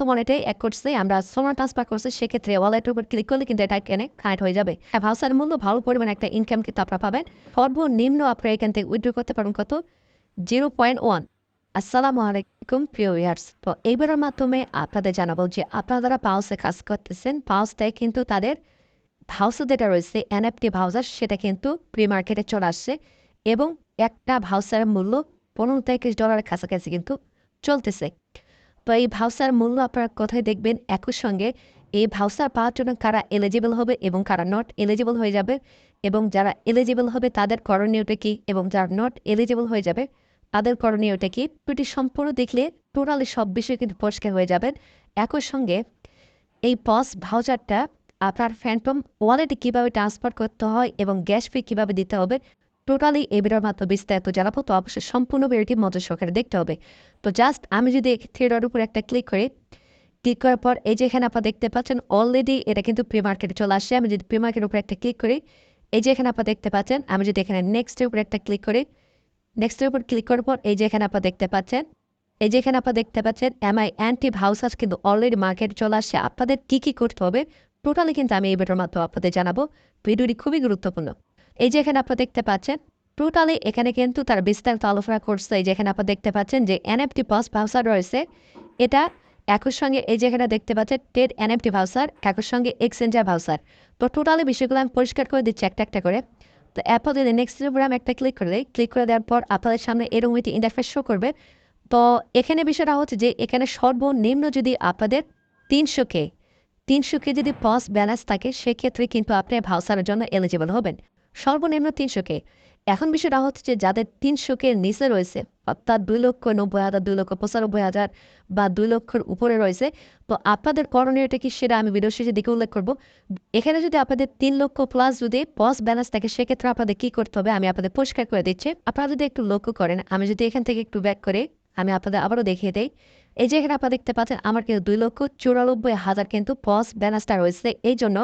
তোমার এটাই এক করছে আমরা সোনা ট্রান্সফার করছি সেক্ষেত্রে ওয়ালেটের উপর ক্লিক করলে কিন্তু এটা এখানে কানেক্ট হয়ে যাবে। আর ভাউসার মূল্য ভালো পরিমাণে একটা ইনকাম কিন্তু আপনারা পাবেন। সর্বনিম্ন আপনারা এখান থেকে উইথড্র করতে পারেন কত? জিরো পয়েন্ট ওয়ান আসসালামু আলাইকুম, প্রিয় ইয়ার্স তো এইবারের মাধ্যমে আপনাদের জানাব যে আপনারা যারা পাউসে কাজ করতেছেন পাউসটায় কিন্তু তাদের ভাউসে যেটা রয়েছে এনএফটি ভাউজার সেটা কিন্তু প্রি মার্কেটে চলে আসছে এবং একটা ভাউসারের মূল্য পনেরো থেকে ডলারের কাছাকাছি কিন্তু চলতেছে। তো এই ভাউসার মূল্য আপনারা কোথায় দেখবেন একই সঙ্গে, এই ভাউসার পাওয়ার জন্য কারা এলিজিবল হবে এবং কারা নট এলিজিবল হয়ে যাবে এবং যারা এলিজিবল হবে তাদের করণীয়টা কী এবং যারা নট এলিজিবল হয়ে যাবে তাদের করণীয়টা কি? দুটি সম্পূর্ণ দেখলে টোটালি সব বিষয়ে কিন্তু পরিষ্কার হয়ে যাবেন একই সঙ্গে এই পস ভাউচারটা আপনার ফ্যান্টম ওয়ালেটে কীভাবে ট্রান্সফার করতে হয় এবং গ্যাস ফি কীভাবে দিতে হবে টোটালি এই ভিডিওর মাধ্যমে বিস্তারিত জানাব, তো অবশ্যই সম্পূর্ণ ভিডিওটি মজা সহকারে দেখতে হবে। তো জাস্ট আমি যদি থিয়েটার উপর একটা ক্লিক করি ক্লিক করার পর এই যে এখানে আপনারা দেখতে পাচ্ছেন অলরেডি এটা কিন্তু প্রি মার্কেটে চলে আসছে। আমি যদি প্রি মার্কেটের উপর একটা ক্লিক করি, এই যে এখানে আপনারা দেখতে পাচ্ছেন, আমি যদি এখানে নেক্সটের উপর একটা ক্লিক করি নেক্সটের উপর ক্লিক করার পর এই যে এখানে আপনারা দেখতে পাচ্ছেন, এই যে এখানে আপনারা দেখতে পাচ্ছেন এমআই অ্যান্টি হাউসাস কিন্তু অলরেডি মার্কেটে চলে আসছে। আপনাদের কী কী করতে হবে টোটালি কিন্তু আমি এই ভিডিওর মাধ্যমে আপনাদের জানাব। ভিডিওটি খুবই গুরুত্বপূর্ণ। এই যে এখানে আপনারা দেখতে পাচ্ছেন টোটালি এখানে কিন্তু তার বিস্তারিত আলোচনা করছে। এই যে এখানে আপনারা দেখতে পাচ্ছেন যে এনএফটি পাস ভাউসার রয়েছে। এটা একই সঙ্গে এই যে এখানে দেখতে পাচ্ছেন টেড এনএফটি ভাউসার একই সঙ্গে এক্সচেঞ্জার ভাউসার তো টোটালি বিষয়গুলো আমি পরিষ্কার করে দিচ্ছি একটা একটা করে। তো এরপর যদি নেক্সট আমি একটা ক্লিক করে ক্লিক করে দেওয়ার পর আপনাদের সামনে এরকম একটি ইন্টারফেস শো করবে। তো এখানে বিষয়টা হচ্ছে যে এখানে সর্বনিম্ন যদি আপনাদের তিনশোকে তিনশোকে যদি পস ব্যালেন্স থাকে, সেক্ষেত্রে কিন্তু আপনি ভাউসারের জন্য এলিজিবল হবেন। সর্বনিম্ন তিনশোকে এখন বিষয়টা হচ্ছে যে যাদের তিনশোকে নিচে রয়েছে, অর্থাৎ দুই লক্ষ নব্বই হাজার, দুই লক্ষ পঁচানব্বই হাজার বা দুই লক্ষের উপরে রয়েছে, তো আপনাদের করণীয়টা কি সেটা আমি ভিডিও শেষে দিকে উল্লেখ করব। এখানে যদি আপনাদের তিন লক্ষ প্লাস যদি পস ব্যালেন্স থাকে, সেক্ষেত্রে আপনাদের কি করতে হবে আমি আপনাদের পরিষ্কার করে দিচ্ছি। আপনারা যদি একটু লক্ষ্য করেন, আমি যদি এখান থেকে একটু ব্যাক করে, আমি আপনাদের আবারও দেখিয়ে দেই। এই যে এখানে আপনারা দেখতে পাচ্ছেন, আমার কিন্তু দুই লক্ষ চুরানব্বই হাজার কিন্তু পস ব্যালেন্সটা রয়েছে এই জন্য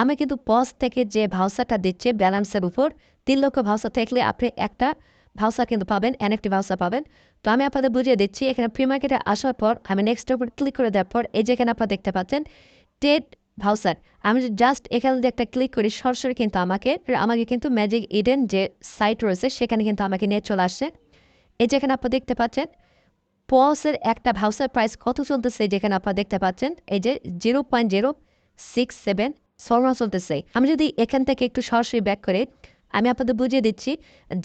আমি কিন্তু পস থেকে যে ভাউসারটা দিচ্ছে ব্যালেন্সের উপর, তিন লক্ষ ভাউসার থাকলে আপনি একটা ভাউসার কিন্তু পাবেন এনএফটি ভাউসার পাবেন। তো আমি আপনাদের বুঝিয়ে দিচ্ছি, এখানে প্রি মার্কেটে আসার পর, আমি নেক্সট উপর ক্লিক করে দেওয়ার পর, এই যে এখানে আপনারা দেখতে পাচ্ছেন টেড ভাউসার আমি জাস্ট এখানে যদি একটা ক্লিক করি, সরাসরি কিন্তু আমাকে আমাকে কিন্তু ম্যাজিক ইডেন যে সাইট রয়েছে, সেখানে কিন্তু আমাকে নিয়ে চলে আসছে। এই যেখানে আপনারা দেখতে পাচ্ছেন পসের একটা ভাউসার প্রাইস কত চলতেছে যেখানে আপনারা দেখতে পাচ্ছেন, এই যে zero point zero six seven সর্মা চলতেছে আমি যদি এখান থেকে একটু সরাসরি ব্যাক করে, আমি আপনাদের বুঝিয়ে দিচ্ছি,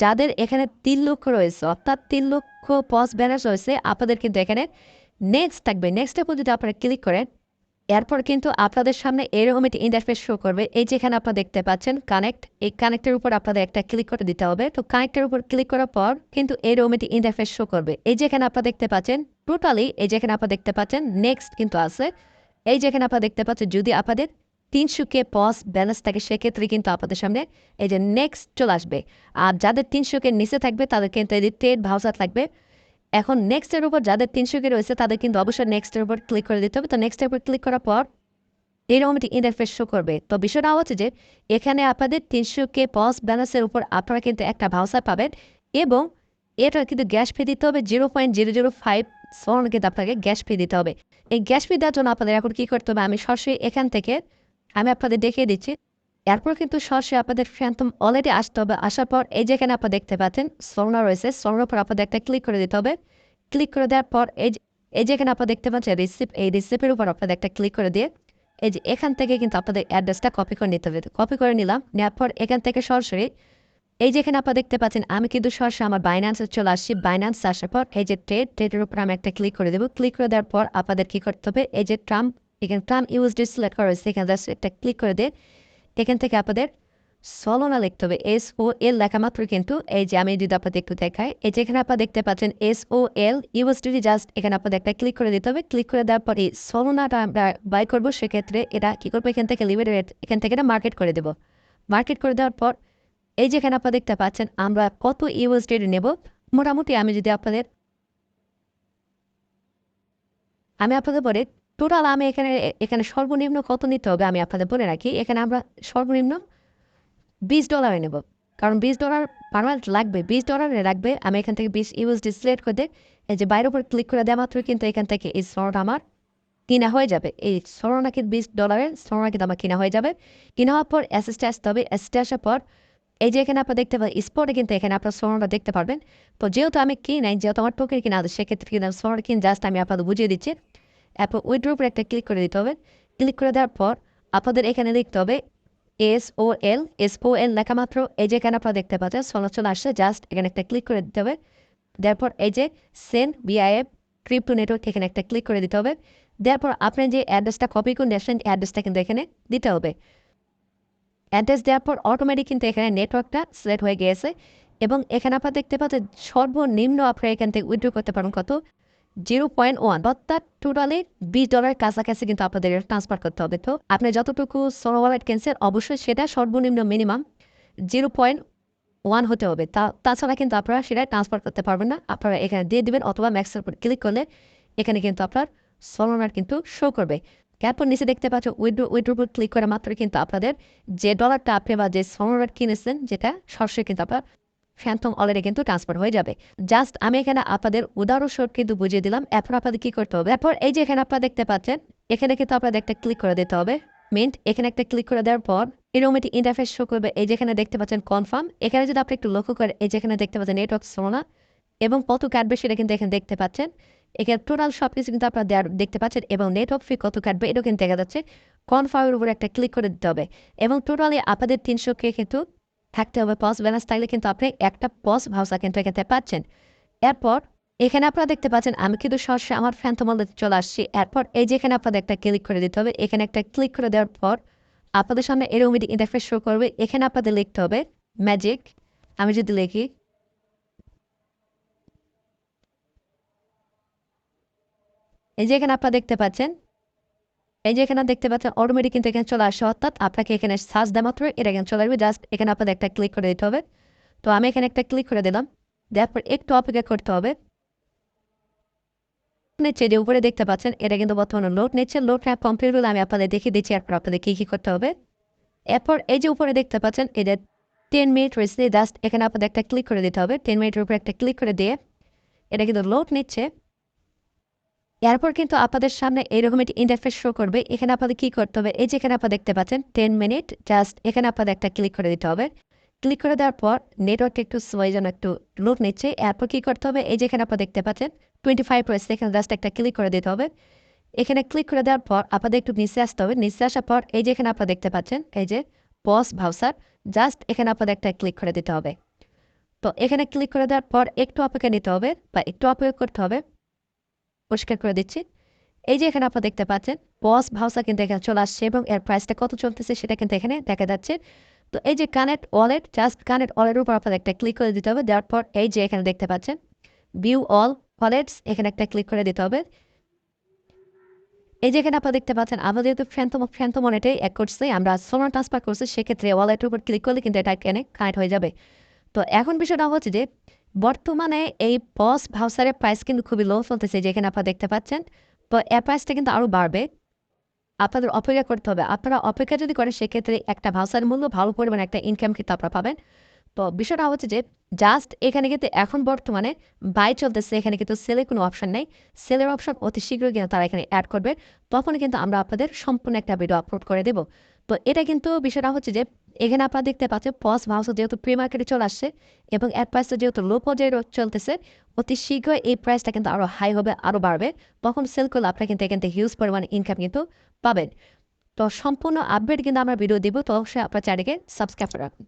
যাদের এখানে তিন লক্ষ রয়েছে, অর্থাৎ তিন লক্ষ পস ব্যানার্স রয়েছে, আপনাদের কিন্তু এখানে নেক্সট থাকবে। নেক্সটের উপর যদি আপনারা ক্লিক করেন, এরপর কিন্তু আপনাদের সামনে এরকম একটি ইন্টারফেস শো করবে। এই যেখানে আপনারা দেখতে পাচ্ছেন কানেক্ট এই কানেক্টের উপর আপনাদের একটা ক্লিক করে দিতে হবে। তো কানেক্টের উপর ক্লিক করার পর কিন্তু এরকম একটি ইন্টারফেস শো করবে। এই যেখানে আপনারা দেখতে পাচ্ছেন টোটালি এই যেখানে আপনারা দেখতে পাচ্ছেন নেক্সট কিন্তু আছে। এই যেখানে আপনারা দেখতে পাচ্ছেন, যদি আপনাদের তিনশোকে পস ব্যালেন্স থাকে, সেক্ষেত্রে কিন্তু আপনাদের সামনে এই যে নেক্সট চলে আসবে। আর যাদের তিনশোকে নিচে থাকবে, তাদের কিন্তু এই টেড ভাউসার থাকবে। এখন নেক্সটের উপর যাদের তিনশোকে রয়েছে, তাদের কিন্তু অবশ্যই নেক্সটের উপর ক্লিক করে দিতে হবে। তো নেক্সটের উপর ক্লিক করার পর এরকম একটি ইন্টারফেস শো করবে। তো বিষয়টা হচ্ছে যে, এখানে আপনাদের তিনশোকে পস ব্যালেন্সের উপর আপনারা কিন্তু একটা ভাউসার পাবেন এবং এটা কিন্তু গ্যাস ফি দিতে হবে। Zero point zero zero five সন কিন্তু আপনাকে গ্যাস ফি দিতে হবে। এই গ্যাস ফি দেওয়ার জন্য আপনাদের এখন কী করতে হবে? আমি সরাসরি এখান থেকে আমি আপনাদের দেখিয়ে দিচ্ছি। এরপর কিন্তু সরাসরি আপনাদের ফ্যান্টম অলরেডি আসতে হবে। আসার পর এই যেখানে আপনারা দেখতে পাচ্ছেন সোনা রয়েছে। সোনার উপর আপনাদের একটা ক্লিক করে দিতে হবে। ক্লিক করে দেওয়ার পর এই এই যেখানে আপনারা দেখতে পাচ্ছেন রিসিপ্ট এই রিসিপের উপর আপনাদের একটা ক্লিক করে দিয়ে এই যে এখান থেকে কিন্তু আপনাদের অ্যাড্রেসটা কপি করে নিতে হবে। কপি করে নিলাম, নেওয়ার পর এখান থেকে সরাসরি এই যেখানে আপনারা দেখতে পাচ্ছেন, আমি কিন্তু সরাসরি আমার বাইন্যান্সে চলে আসছি। বাইন্যান্স আসার পর এই যে ট্রেড ট্রেডের উপর আমি একটা ক্লিক করে দেবো। ক্লিক করে দেওয়ার পর আপনাদের কী করতে হবে? এই যে ট্রাম্প এখানে ট্রাম ইউএসডি সিলেক্ট করা হয়েছে। এখানে জাস্ট একটা ক্লিক করে দিয়ে এখান থেকে আপনাদের সলোনা লিখতে হবে। এস ও এল লেখা মাত্র কিন্তু এই যে আমি যদি আপনাদের একটু দেখাই, এই যে এখানে আপনারা দেখতে পাচ্ছেন S O L USD just এখানে আপনাদের একটা ক্লিক করে দিতে হবে। ক্লিক করে দেওয়ার পরে সলোনাটা আমরা বাই করব। সেক্ষেত্রে এটা কী করব? এখান থেকে লিমিটেড এখান থেকে এটা মার্কেট করে দেবো। মার্কেট করে দেওয়ার পর এই যে এখানে আপনারা দেখতে পাচ্ছেন, আমরা কত ইউএসডি নেব। মোটামুটি আমি যদি আপনাদের, আমি আপনাদের বলে টোটাল আমি এখানে এখানে সর্বনিম্ন কত নিতে হবে আমি আপনাদের বলে রাখি। এখানে আমরা সর্বনিম্ন বিশ ডলারে নেব। কারণ বিশ ডলার পারমানেন্ট লাগবে, বিশ ডলারে লাগবে। আমি এখান থেকে বিশ ইউএসডি সিলেক্ট করে দিই এই যে বাইরের উপর ক্লিক করে দেওয়া মাত্র কিন্তু এখান থেকে এই স্লট আমার কিনা হয়ে যাবে। এই কিন্তু বিশ ডলারের কিন্তু আমার কিনা হয়ে যাবে। কিনা হওয়ার পর অ্যাসেসটা আসতে হবে। অ্যাসেসটা আসার পর এই যে এখানে আপনার দেখতে পাবেন স্পটে কিন্তু এখানে আপনার সোনাটা দেখতে পারবেন। তো যেহেতু আমি কিনাই যেহেতু আমার টোকেন কিনা সেক্ষেত্রে কিন্তু সোনাটা কিন জাস্ট আমি আপনাদের বুঝিয়ে দিচ্ছি। এরপর উইড্রোর উপরে একটা ক্লিক করে দিতে হবে। ক্লিক করে দেওয়ার পর আপনাদের এখানে লিখতে হবে S O L S O এল লেখা মাত্র। এই যে এখানে আপনারা দেখতে পাচ্ছেন চলে আসছে। জাস্ট এখানে একটা ক্লিক করে দিতে হবে। দেওয়ার পর এই যে সেন বিআইএফ ক্রিপ্টো নেটওয়ার্ক এখানে একটা ক্লিক করে দিতে হবে। দেওয়ার পর আপনার যে অ্যাড্রেসটা কপি করে নিয়েছেন অ্যাড্রেসটা কিন্তু এখানে দিতে হবে। অ্যাড্রেস দেওয়ার পর অটোমেটিক কিন্তু এখানে নেটওয়ার্কটা সিলেক্ট হয়ে গিয়েছে। এবং এখানে আপনারা দেখতে পাচ্ছেন সর্বনিম্ন আপনারা এখান থেকে উইথড্র করতে পারেন কত? Zero point one. অর্থাৎ টোটালি বিশ ডলার কাছাকাছি কিন্তু আপনাদের ট্রান্সফার করতে হবে। তো আপনি যতটুকু সোনো ওয়ালেট কিনছেন, অবশ্যই সেটা সর্বনিম্ন মিনিমাম জিরো পয়েন্ট ওয়ান হতে হবে। তা, তাছাড়া কিন্তু আপনারা সেটা ট্রান্সফার করতে পারবেন না। আপনারা এখানে দিয়ে দেবেন অথবা ম্যাক্সের উপর ক্লিক করলে এখানে কিন্তু আপনার সোনোনার কিন্তু শো করবে। তারপর নিচে দেখতে পাচ্ছ উইড্রো উইড্রোর উপর ক্লিক করা মাত্র কিন্তু আপনাদের যে ডলারটা আপনি বা যে সোনোনার কিনেছেন, যেটা সরাসরি কিন্তু আপনার ফ্যান্থম অলরেডি কিন্তু ট্রান্সফার হয়ে যাবে। জাস্ট আমি এখানে আপনাদের উদাহরণস্বরূপ কিন্তু বুঝিয়ে দিলাম এরপর আপনাদের কি করতে হবে? এরপর এই যে এখানে আপনারা দেখতে পাচ্ছেন, এখানে কিন্তু আপনাদের একটা ক্লিক করে দিতে হবে। মিন্ট এখানে একটা ক্লিক করে দেওয়ার পর এরকম ইন্টারফেস শো করবে, এই যেখানে দেখতে পাচ্ছেন কনফার্ম এখানে যদি আপনি একটু লক্ষ্য করেন, এই যেখানে দেখতে পাচ্ছেন নেটওয়ার্ক সোনা এবং কত কাটবে সেটা কিন্তু এখানে দেখতে পাচ্ছেন। এখানে টোটাল সব কিছু কিন্তু আপনারা দেখতে পাচ্ছেন এবং নেটওয়ার্ক ফি কত কাটবে এটাও কিন্তু দেখা যাচ্ছে। কনফার্মের উপর একটা ক্লিক করে দিতে হবে এবং টোটালি আপনাদের তিনশোকে কিন্তু থাকতে হবে পস ব্যালেন্স থাকলে কিন্তু আপনি একটা পজ ভাউসা কিন্তু এখানে পাচ্ছেন। এরপর এখানে আপনারা দেখতে পাচ্ছেন, আমি কিন্তু সরাসরি আমার ফ্যান্থমলে চলে আসছি। এরপর এই যে এখানে আপনাদের একটা ক্লিক করে দিতে হবে, এখানে একটা ক্লিক করে দেওয়ার পর আপনাদের সামনে এরকম ইন্টারফেস শো করবে। এখানে আপনাদের লিখতে হবে ম্যাজিক আমি যদি লিখি, এই যে এখানে আপনারা দেখতে পাচ্ছেন এই যে এখানে দেখতে পাচ্ছেন অটোমেটিক কিন্তু এখানে চলে আসে, অর্থাৎ আপনাকে এখানে সার্চ দেওয়া মাত্র এটা এখানে চলে আসবে। জাস্ট এখানে আপনাদের একটা ক্লিক করে দিতে হবে। তো আমি এখানে একটা ক্লিক করে দিলাম। দেওয়ার পর একটু অপেক্ষা করতে হবে। নিচ্ছে যে উপরে দেখতে পাচ্ছেন, এটা কিন্তু বর্তমানে লোড নিচ্ছে। লোড হ্যাঁ কমপ্লিট হলে আমি আপনাদের দেখিয়ে দিচ্ছি, এরপর আপনাদের কী কী করতে হবে। এরপর এই যে উপরে দেখতে পাচ্ছেন এটা টেন মিনিট রয়েছে জাস্ট এখানে আপনাদের একটা ক্লিক করে দিতে হবে। টেন মিনিটের উপরে একটা ক্লিক করে দিয়ে এটা কিন্তু লোড নিচ্ছে। এরপর কিন্তু আপনাদের সামনে এইরকম একটি ইন্টারফেস শো করবে। এখানে আপনাদের কি করতে হবে? এই যে এখানে আপনারা দেখতে পাচ্ছেন টেন মিনিট জাস্ট এখানে আপনাদের একটা ক্লিক করে দিতে হবে। ক্লিক করে দেওয়ার পর নেটওয়ার্ক একটু যেন একটু লোড নিচ্ছে। এরপর কী করতে হবে? এই যে এখানে আপনারা দেখতে পাচ্ছেন টোয়েন্টি ফাইভ রয়েছে এখানে জাস্ট একটা ক্লিক করে দিতে হবে। এখানে ক্লিক করে দেওয়ার পর আপনাদের একটু নিচে আসতে হবে। নিচে আসার পর এই যে এখানে আপনারা দেখতে পাচ্ছেন, এই যে পস ভাউসার জাস্ট এখানে আপনাদের একটা ক্লিক করে দিতে হবে। তো এখানে ক্লিক করে দেওয়ার পর একটু অপেক্ষা নিতে হবে বা একটু অপেক্ষা করতে হবে। পরিষ্কার করে দিচ্ছি। এই যে এখানে আপনারা দেখতে পাচ্ছেন পস ভাউসা কিন্তু এখানে চলে আসছে এবং এর প্রাইসটা কত চলতেছে সেটা কিন্তু এখানে দেখা যাচ্ছে। তো এই যে কানেক্ট ওয়ালেট জাস্ট কানেক্ট ওয়ালের উপর আপনাদের একটা ক্লিক করে দিতে হবে, দেওয়ার পর এই যে এখানে দেখতে পাচ্ছেন ভিউ অল ওয়ালেটস এখানে একটা ক্লিক করে দিতে হবে। এই যে এখানে আপনারা দেখতে পাচ্ছেন আমাদের যেহেতু ফ্যান্থম ফ্যান্থম ওয়ালেটে এক করছে, আমরা সোনার ট্রান্সফার করছি, সেক্ষেত্রে ওয়ালেটের উপর ক্লিক করলে কিন্তু এটা এখানে কানেক্ট হয়ে যাবে। তো এখন বিষয়টা হচ্ছে যে বর্তমানে এই পস ভাউসারের প্রাইস কিন্তু খুবই লো চলতেছে যেখানে আপনারা দেখতে পাচ্ছেন। তো এর প্রাইসটা কিন্তু আরও বাড়বে। আপনাদের অপেক্ষা করতে হবে। আপনারা অপেক্ষা যদি করেন, সেক্ষেত্রে একটা ভাউসারের মূল্য ভালো পরিমাণে একটা ইনকাম কিন্তু আপনারা পাবেন। তো বিষয়টা হচ্ছে যে জাস্ট এখানে কিন্তু এখন বর্তমানে বাই চলতেছে, এখানে কিন্তু সেলের কোনো অপশন নেই। সেলের অপশন অতি শীঘ্রই কিন্তু তারা এখানে অ্যাড করবে। তখন কিন্তু আমরা আপনাদের সম্পূর্ণ একটা ভিডিও আপলোড করে দেব। তো এটা কিন্তু বিষয়টা হচ্ছে যে, এখানে আপনারা দেখতে পাচ্ছেন পস ভাউস যেহেতু প্রি মার্কেটে চলে আসছে এবং এর প্রাইসটা যেহেতু লো পর্যায়ে চলতেছে, অতি শীঘ্রই এই প্রাইসটা কিন্তু আরও হাই হবে আরও বাড়বে। তখন সেল করলে আপনারা কিন্তু এখান থেকে হিউজ পরিমাণ ইনকাম কিন্তু পাবেন। তো সম্পূর্ণ আপডেট কিন্তু আমরা ভিডিও দেবো, তো অবশ্যই আপনার চ্যানেলকে সাবস্ক্রাইব করে রাখুন